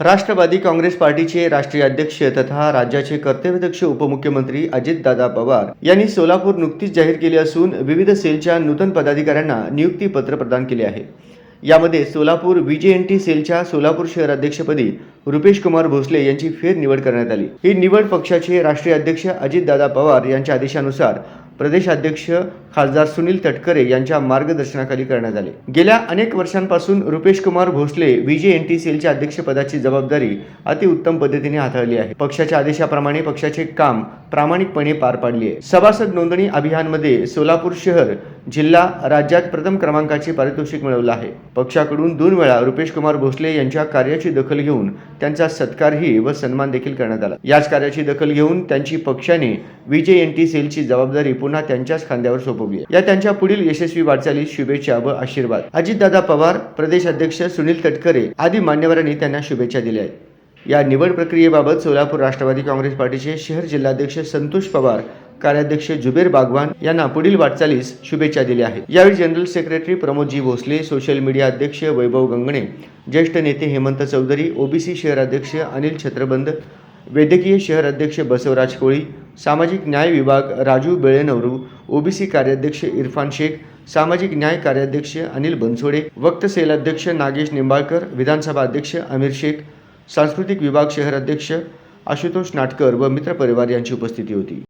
राष्ट्रवादी काँग्रेस पार्टीचे राष्ट्रीय अध्यक्ष तथा राज्याचे कर्तव्यदक्ष उपमुख्यमंत्री अजितदादा पवार यांनी सोलापूर नुकतीच जाहीर केली असून विविध सेलच्या नूतन पदाधिकाऱ्यांना नियुक्ती पत्र प्रदान केले आहे. यामध्ये सोलापूर व्हीजेएनटी सेलच्या सोलापूर शहर अध्यक्षपदी रुपेश कुमार भोसले यांची फेरनिवड करण्यात आली. ही निवड पक्षाचे राष्ट्रीय अध्यक्ष अजितदादा पवार यांच्या आदेशानुसार प्रदेशाध्यक्ष खासदार सुनील तटकरे यांच्या मार्गदर्शनाखाली करण्यात आले. गेल्या अनेक वर्षांपासून रुपेश कुमार भोसले टी सेलच्या अध्यक्षपदाची जबाबदारी अतिउत्तम पद्धतीने हाताळली आहे. पक्षाच्या आदेशाप्रमाणे पक्षाचे काम प्रामाणिकपणे पार पाडली आहे. सभासद नोंदणी अभियानमध्ये सोलापूर शहर जिल्हा राज्यात प्रथम क्रमांकाचे पारितोषिक मिळवलं आहे. पक्षाकडून दोन वेळा रुपेश कुमार भोसले यांच्या कार्याची दखल घेऊन त्यांचा सत्कारही व सन्मान देखील करण्यात आला. याच कार्याची दखल घेऊन त्यांची पक्षाने विजय एन टी सेलची जबाबदारी पुन्हा त्यांच्याच खांद्यावर सोपवली या त्यांच्या पुढील यशस्वी वाटचालीस शुभेच्छा व आशीर्वाद. अजितदादा पवार प्रदेश अध्यक्ष सुनील तटकरे आदी मान्यवरांनी त्यांना शुभेच्छा दिल्या आहेत. या निवड प्रक्रियेबाबत सोलापूर राष्ट्रवादी काँग्रेस पार्टीचे शहर जिल्हाध्यक्ष संतोष पवार कार्याध्यक्ष जुबेर बागवान यांना पुढील वाटचालीस शुभेच्छा दिल्या आहेत. यावेळी general secretary Pramodji Bhosale social media अध्यक्ष वैभव गंगणे ज्येष्ठ नेते हेमंत चौधरी ओबीसी शहर अध्यक्ष अनिल छत्रबंद वैद्यकीय शहर अध्यक्ष बसवराज कोळी सामाजिक न्याय विभाग राजू बेळेनवरू ओबीसी कार्याध्यक्ष इरफान शेख सामाजिक न्याय कार्याध्यक्ष अनिल बनसोडे वक्त सेलाध्यक्ष नागेश निंबाळकर विधानसभा अध्यक्ष अमीर शेख सांस्कृतिक विभाग शहर अध्यक्ष आशुतोष नाटकर व मित्रपरिवार यांची उपस्थिती होती.